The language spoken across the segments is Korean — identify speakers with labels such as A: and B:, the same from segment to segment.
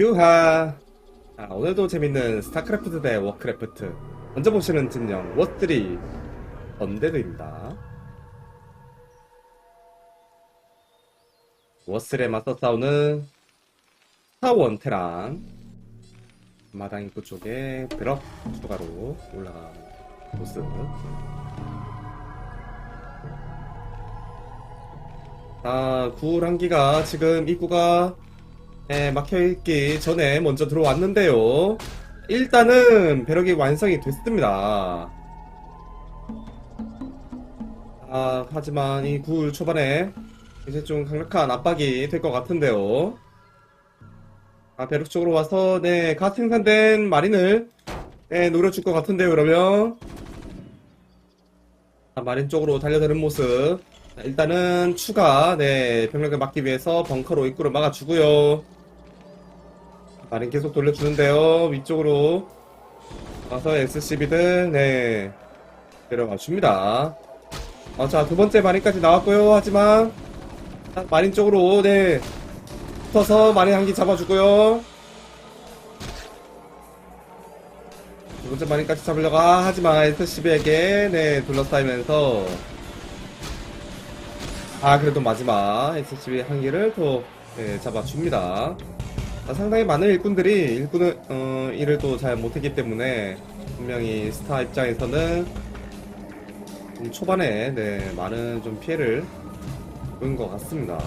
A: 규하. 아, 오늘도 재밌는 스타크래프트 대 워크래프트. 먼저 보시는 진영 워스리. 언데드입니다. 워스에 맞서 싸우는 스타원 테란 마당 입구 쪽에 드럭 추가로 올라간 모습. 아, 구랑기가 지금 입구가 예, 막혀있기 전에 먼저 들어왔는데요. 일단은 배럭이 완성이 됐습니다. 아, 하지만 이 구울 초반에 이제 좀 강력한 압박이 될 것 같은데요. 아, 배럭 쪽으로 와서, 네, 갓 생산된 마린을, 네, 노려줄 것 같은데요, 그러면. 아, 마린 쪽으로 달려드는 모습. 자, 일단은 추가, 네, 병력을 막기 위해서 벙커로 입구를 막아주고요. 마린 계속 돌려주는데요. 위쪽으로 와서 SCB들, 네, 데려가 줍니다. 어, 자, 두 번째 마린까지 나왔고요. 하지만, 자, 마린 쪽으로, 네, 붙어서 마린 한기 잡아주고요. 두 번째 마린까지 잡으려고, 아, 하지만 SCB에게, 네, 둘러싸이면서, 아, 그래도 마지막 SCB 한 기를 또, 네, 잡아줍니다. 아, 상당히 많은 일꾼들이 일꾼을 어, 일을 또 잘 못했기 때문에 분명히 스타 입장에서는 좀 초반에 네, 많은 좀 피해를 입은 것 같습니다.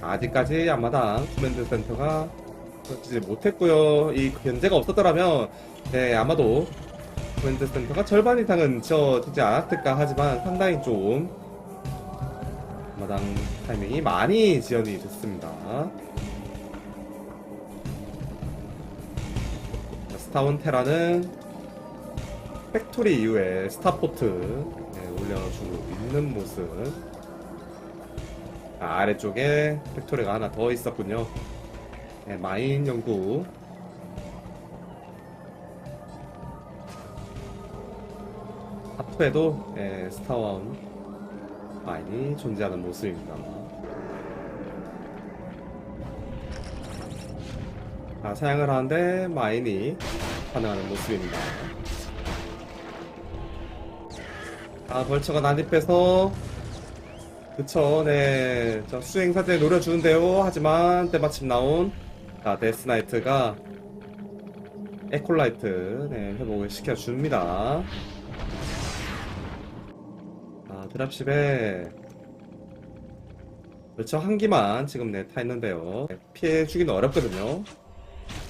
A: 아직까지 앞마당 커맨드 센터가 터지지 못했고요. 이 견제가 없었더라면 네, 아마도 커맨드 센터가 절반 이상은 지어지지 않았을까 하지만 상당히 좀 마당 타이밍이 많이 지연이 됐습니다. 스타원 테라는 팩토리 이후에 스타포트 네, 올려주고 있는 모습. 아, 아래쪽에 팩토리가 하나 더 있었군요. 네, 마인 연구. 하프에도 네, 스타원 마인이 존재하는 모습입니다. 아, 사양을 하는데 마인이 반응하는 모습입니다. 아, 벌처가 난입해서 그쵸, 네. 저 수행사제 노려주는데요. 하지만 때마침 나온 자, 데스나이트가 에콜라이트 네, 회복을 시켜줍니다. 아, 드랍십에 그렇죠 한 기만 지금 네, 타 있는데요. 네, 피해 주기는 어렵거든요.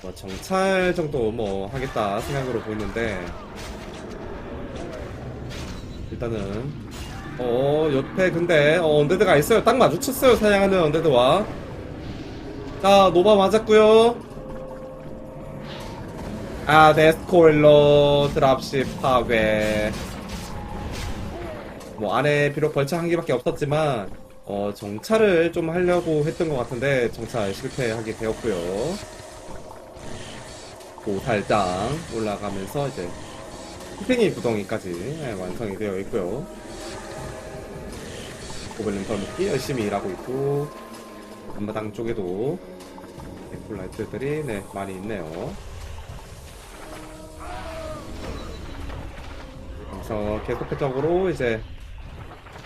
A: 뭐 정찰 정도 뭐 하겠다 생각으로 보이는데 일단은 어 옆에 근데 어, 언데드가 있어요. 딱 마주쳤어요 사냥하는 언데드와 자 노바 맞았고요. 아 데스코일러 드랍십 파괴 뭐 안에 비록 벌처 한 개밖에 없었지만 어, 정찰을 좀 하려고 했던 것 같은데 정찰 실패하게 되었고요. 고살장 올라가면서 이제 희생이 구덩이까지 예, 완성이 되어 있고요. 고블린 덜먹기 열심히 일하고 있고 앞마당 쪽에도 콜라이트들이 네, 많이 있네요. 그래서 계속적으로 이제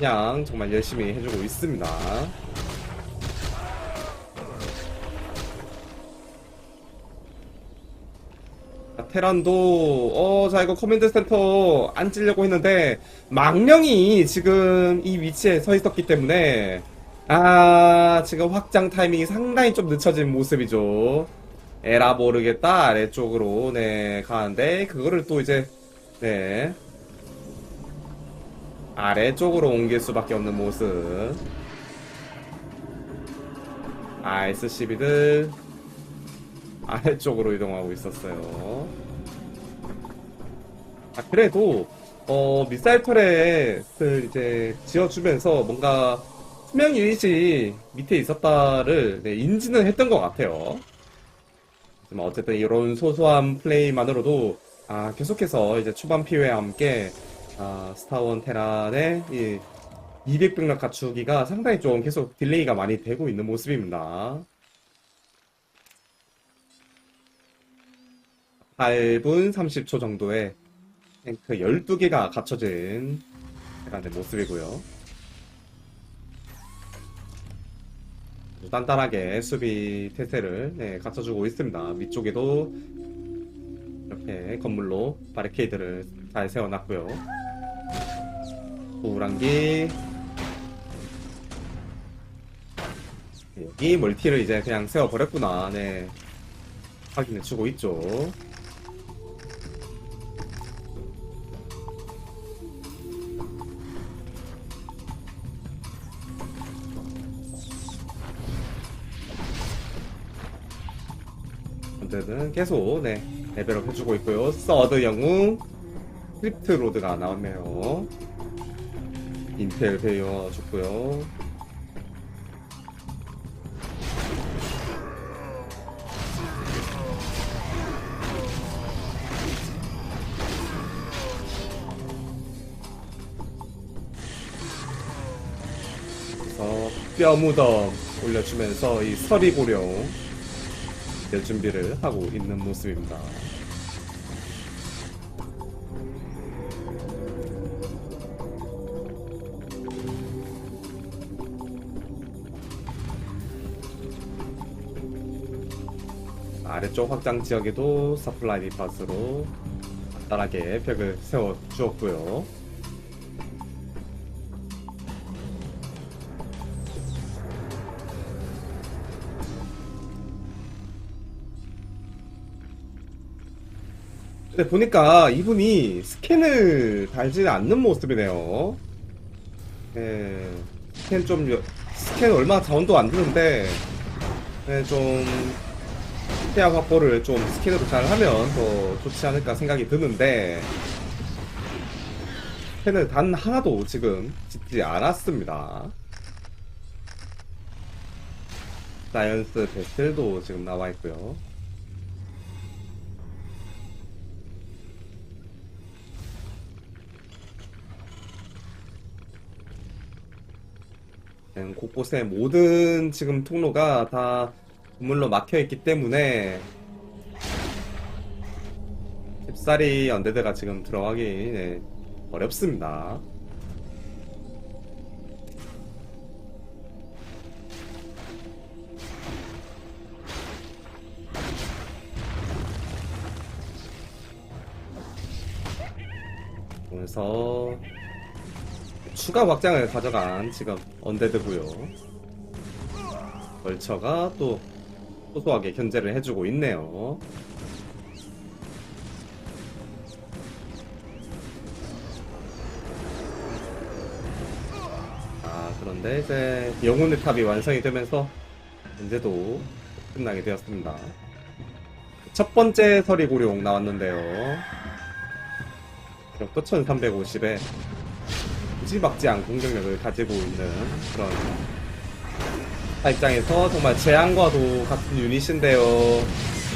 A: 그냥 정말 열심히 해주고 있습니다. 자, 테란도 어, 자 이거 커맨드 센터 앉으려고 했는데 망령이 지금 이 위치에 서 있었기 때문에 아 지금 확장 타이밍이 상당히 좀 늦춰진 모습이죠. 에라 모르겠다 아래쪽으로 네 가는데 그거를 또 이제 네 아래쪽으로 옮길 수밖에 없는 모습. 아, SCB들 아래쪽으로 이동하고 있었어요. 아, 그래도, 어, 미사일 터렛을 이제 지어주면서 뭔가 수명 유닛이 밑에 있었다를 네, 인지는 했던 것 같아요. 어쨌든 이런 소소한 플레이만으로도 아, 계속해서 이제 초반 피해와 함께 아, 스타원 테란의 이 200병력 갖추기가 상당히 좀 계속 딜레이가 많이 되고 있는 모습입니다. 8분 30초 정도에 탱크 12개가 갖춰진 약간의 모습이고요. 단단하게 수비 태세를 네, 갖춰주고 있습니다. 위쪽에도 이렇게 건물로 바리케이드를 잘 세워놨고요. 네, 여기 멀티를 이제 그냥 세워버렸구나. 네. 확인해주고 있죠. 계속 네 레벨업 해주고 있고요. 서드 영웅 스크립트 로드가 나왔네요. 인텔 배워 줬고요. 그래서 뼈무덤 올려주면서 이 서리고령 낼 준비를 하고 있는 모습입니다. 아래쪽 확장 지역에도 서플라이 리파스로 간단하게 벽을 세워 주었고요. 근데 보니까 이분이 스캔을 달지 않는 모습이네요. 예, 스캔 좀, 여- 스캔 얼마 자원도 안 드는데, 예, 좀, 피아 확보를 좀 스캔으로 잘 하면 더 좋지 않을까 생각이 드는데, 스캔을 단 하나도 지금 짓지 않았습니다. 사이언스 배틀도 지금 나와 있고요. 음, 곳곳에 모든 지금 통로가 다 건물로 막혀 있기 때문에 쉽사리 언데드가 지금 들어가기 네, 어렵습니다. 그래서 추가 확장을 가져간 지금 언데드고요. 벌처가 또 소소하게 견제를 해주고 있네요. 아 그런데 이제 영혼의 탑이 완성이 되면서 문제도 끝나게 되었습니다. 첫 번째 서리 고룡 나왔는데요. 또 1350에 무지막지한 공격력을 가지고 있는 그런 타 입장에서 정말 재앙과도 같은 유닛인데요.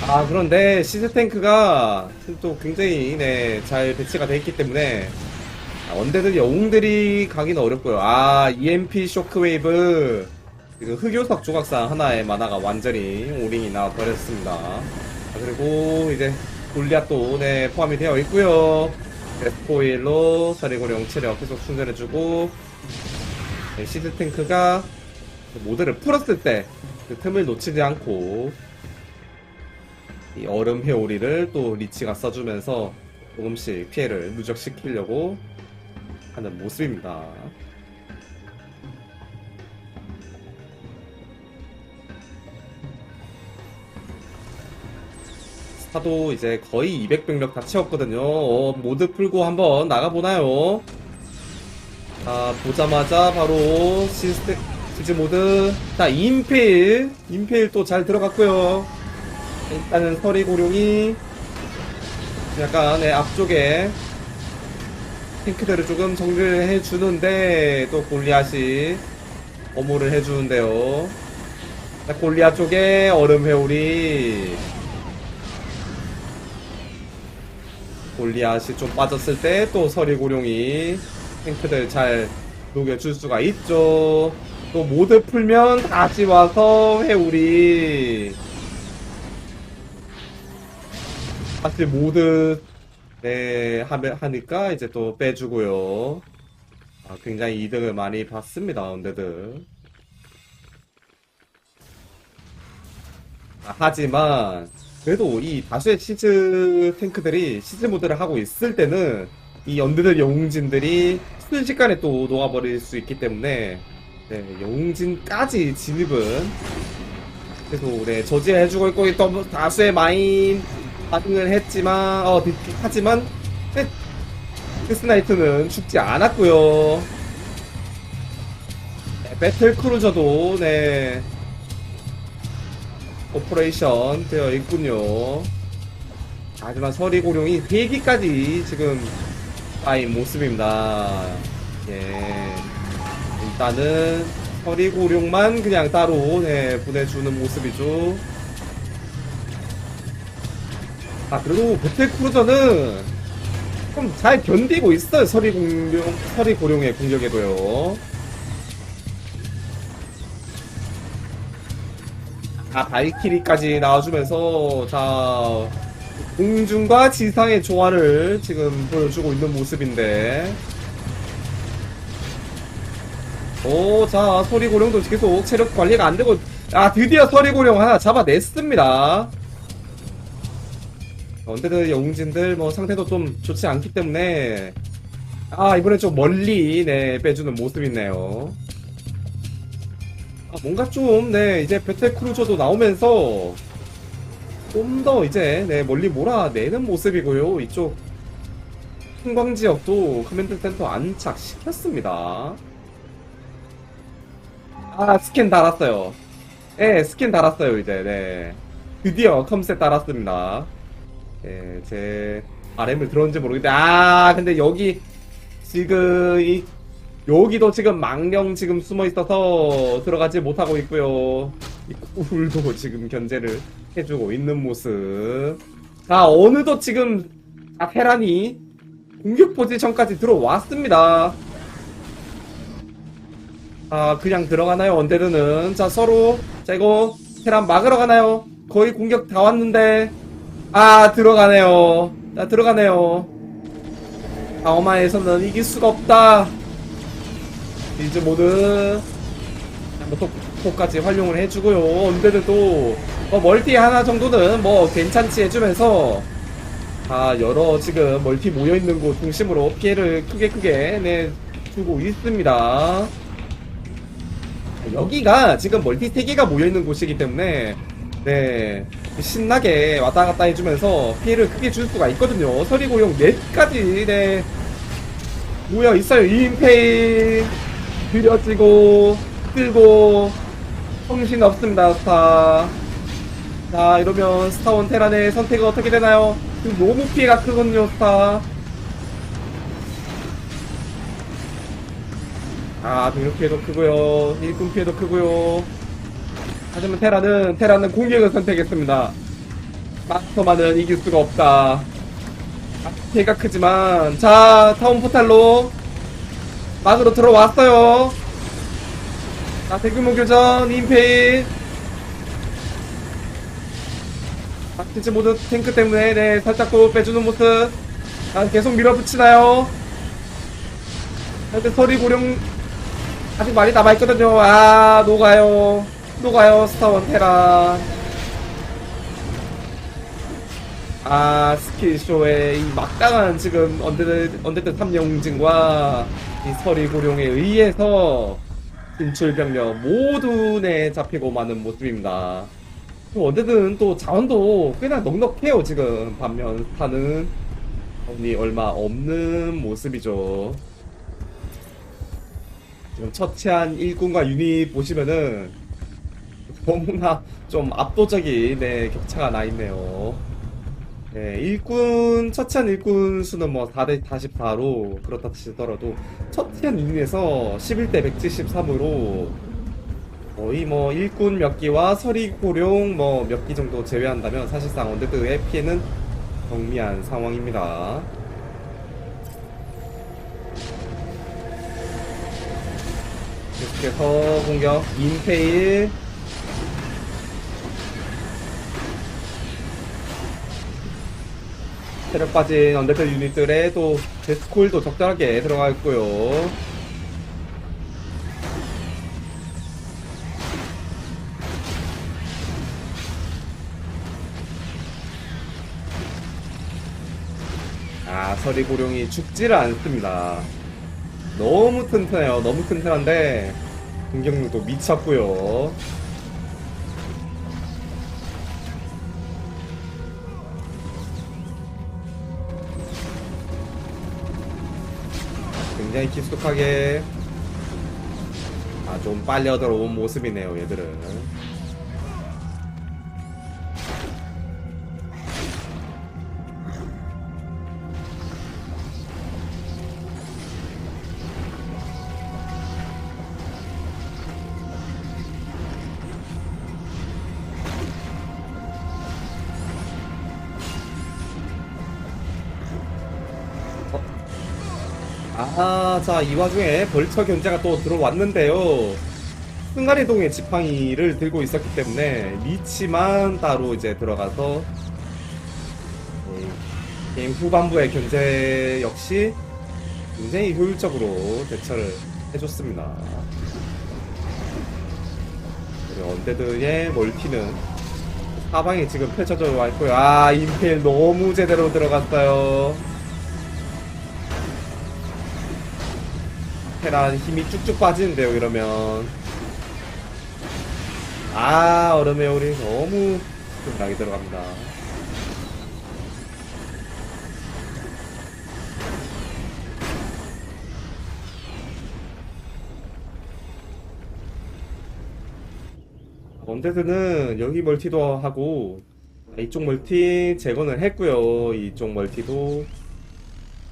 A: 아 그런데 시즈 탱크가 또 굉장히 네, 잘 배치가 돼 있기 때문에 아, 언데드 영웅들이 가기는 어렵고요. 아 EMP 쇼크웨이브 지금 흑요석 조각상 하나의 만화가 완전히 오링이 나와 버렸습니다. 아, 그리고 이제 골리앗도 네, 포함이 되어 있고요. 데스포일로 서리고령 체력 계속 충전해주고 네, 시드 탱크가 모드를 풀었을 때 그 틈을 놓치지 않고 이 얼음 회오리를 또 리치가 써주면서 조금씩 피해를 누적시키려고 하는 모습입니다. 스타도 이제 거의 200병력 다 채웠거든요. 어, 모드 풀고 한번 나가보나요? 자, 보자마자 바로 시스템, 시즈 모드. 자, 인페일. 인페일 또 잘 들어갔고요. 일단은 서리고룡이 약간 네, 앞쪽에 탱크들을 조금 정리를 해주는데 또 골리앗이 어모를 해주는데요. 자, 골리앗 쪽에 얼음 회오리. 골리앗이 좀 빠졌을 때 또 서리고룡이 탱크들 잘 녹여줄 수가 있죠. 또 모드 풀면 다시 와서 회오리 다시 모드 네 하니까 이제 또 빼주고요. 아, 굉장히 이득을 많이 봤습니다, 언데드. 아, 하지만 그래도 이 다수의 시즈 탱크들이 시즈 모드를 하고 있을 때는 이 언데드 영웅진들이 순식간에 또 녹아버릴 수 있기 때문에 네, 영웅진까지 진입은 계속 네, 저지해주고 있고 또 다수의 마인 반응을 했지만 어 디- 하지만 네, 크스나이트는 죽지 않았고요. 네, 배틀 크루저도 네 오퍼레이션 되어 있군요. 하지만 서리고룡이 3기까지 지금 쌓인 모습입니다. 예. 일단은 서리고룡만 그냥 따로 네, 보내주는 모습이죠. 아, 그래도 배틀 크루저는 좀 잘 견디고 있어요. 서리고룡, 서리 고룡의 공격에도요. 아, 발키리까지 나와주면서, 자, 공중과 지상의 조화를 지금 보여주고 있는 모습인데. 오, 자, 서리고룡도 계속 체력 관리가 안 되고, 아, 드디어 서리고룡 하나 잡아냈습니다. 언데드 영웅진들 뭐 상태도 좀 좋지 않기 때문에, 아, 이번엔 좀 멀리, 네, 빼주는 모습이네요. 아, 뭔가 좀, 네, 이제 배틀 크루저도 나오면서 좀 더 이제, 네, 멀리 몰아내는 모습이고요. 이쪽 흥광 지역도 커맨드 센터 안착시켰습니다. 아, 스캔 달았어요. 네, 스캔 달았어요, 이제, 네. 드디어 컴셋 달았습니다. 예, 제 RM을 들었는지 모르겠는데, 아, 근데 여기, 지금, 이, 여기도 지금 망령 지금 숨어 있어서 들어가지 못하고 있고요. 이 꿀도 지금 견제를 해주고 있는 모습. 자, 어느덧 지금, 아, 테란이 공격 포지션까지 들어왔습니다. 아, 그냥 들어가나요, 언데드는? 자, 서로, 자, 이거, 테란 막으러 가나요? 거의 공격 다 왔는데, 아, 들어가네요. 자, 들어가네요. 다오마에서는 이길 수가 없다. 이제 모드, 뭐, 톡, 톡까지 활용을 해주고요. 언데드도, 뭐, 멀티 하나 정도는 뭐, 괜찮지 해주면서, 아, 여러 지금 멀티 모여있는 곳 중심으로 피해를 크게 크게 내주고 있습니다. 여기가 지금 멀티 3개가 모여있는 곳이기 때문에 네 신나게 왔다 갔다 해주면서 피해를 크게 줄 수가 있거든요. 서리고용 4까지 네. 모여 있어요. 인페이 들여지고 끌고 정신 없습니다 스타. 자 이러면 스타원 테란의 선택은 어떻게 되나요? 지금 너무 피해가 크거든요 스타 아, 병력 피해도 크고요. 일꾼 피해도 크고요. 하지만 테라는 테라는 공격을 선택했습니다. 마스터만은 이길 수가 없다. 아, 피해가 크지만 자 타운 포탈로 막으로 들어왔어요. 자 대규모 교전 인페이. 아, 진짜 모두 탱크 때문에 네 살짝 또 빼주는 모습. 아, 계속 밀어붙이나요? 근데 서리 고령 아직 많이 남아있거든요. 아, 녹아요. 녹아요, 스타원 테라. 아, 스킬쇼의 이 막강한 지금 언데드, 언데드 탐영진과 이 서리 고룡에 의해서 진출병력 모두 내 잡히고 마는 모습입니다. 또 언데드는 또 자원도 꽤나 넉넉해요, 지금. 반면 스타는 자원이 얼마 없는 모습이죠. 지금 처치한 일꾼과 유닛 보시면은 너무나 좀 압도적인 네, 격차가 나 있네요. 네, 일꾼 처치한 일꾼 수는 뭐 4대 44로 그렇다 치더라도 처치한 유닛에서 11대 173으로 거의 뭐 일꾼 몇 기와 서리 고룡 뭐 몇 기 정도 제외한다면 사실상 언데드의 피해는 경미한 상황입니다. 계속해서 공격. 인페일. 체력 빠진 언더펠 유닛들의 또 데스콜도 적절하게 들어가 있고요. 아, 서리고룡이 죽지를 않습니다. 너무 튼튼해요. 너무 튼튼한데, 공격력도 미쳤고요. 굉장히 깊숙하게, 아, 좀 빨려 들어온 모습이네요, 얘들은. 아, 자, 이 와중에 벌처 견제가 또 들어왔는데요. 승가리동의 지팡이를 들고 있었기 때문에 리치만 따로 이제 들어가서 예, 게임 후반부의 견제 역시 굉장히 효율적으로 대처를 해줬습니다. 언데드의 멀티는 사방에 지금 펼쳐져 와 있고요. 아, 임페일 너무 제대로 들어갔어요. 테란 힘이 쭉쭉 빠지는데요 이러면. 아 얼음의 오리 너무 든든하게 들어갑니다. 언데드는 여기 멀티도 하고 이쪽 멀티 제거는 했고요. 이쪽 멀티도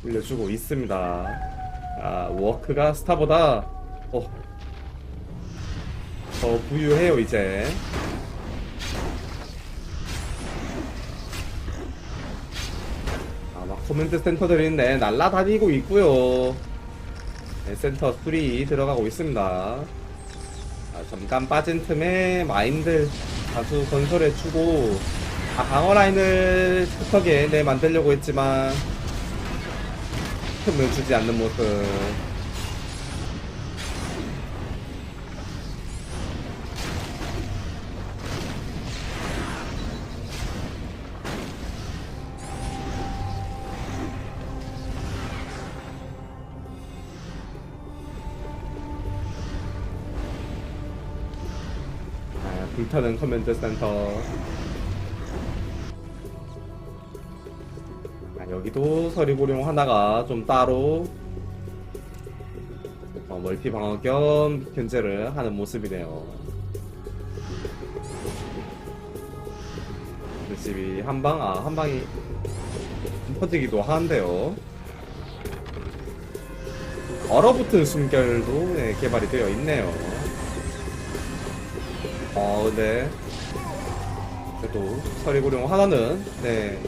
A: 올려주고 있습니다 아, 워크가 스타보다 어, 더 부유해요 이제. 아, 막 코멘트 센터들이 있네. 날라다니고 있고요. 네, 센터 3 들어가고 있습니다. 아, 잠깐 빠진 틈에 마인드 다수 건설해주고 아, 방어 라인을 흡하게 네, 만들려고 했지만 틈을 주지 않는 모습. 아, 불타는 커맨드 센터. 여기도 서리고룡 하나가 좀 따로 어, 멀티 방어 겸 견제를 하는 모습이네요. 집이 한방, 아, 한 방이 퍼지기도 하는데요. 얼어붙은 숨결도 네, 개발이 되어 있네요. 어, 근데 그래도 서리고룡 하나는 네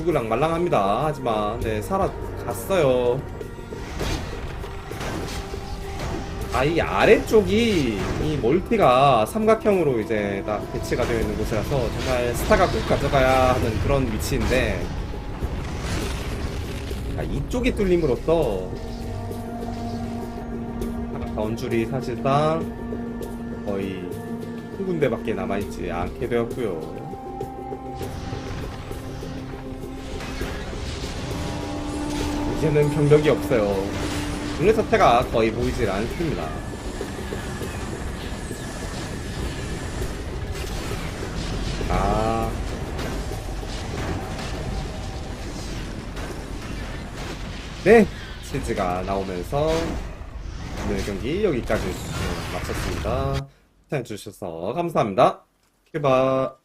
A: 죽을랑 말랑합니다. 하지만 네 살아갔어요. 아 이 아래쪽이 이 멀티가 삼각형으로 이제 딱 배치가 되어 있는 곳이라서 정말 스타가 꼭 가져가야 하는 그런 위치인데 아, 이쪽이 뚫림으로써 가운줄이 사실상 거의 한 군데밖에 남아있지 않게 되었고요. 이제는 병력이 없어요. 국내 사태가 거의 보이질 않습니다. 아. 네, 치즈가 나오면서 오늘 경기 여기까지 네, 마쳤습니다. 시청해주셔서 감사합니다. 큐바.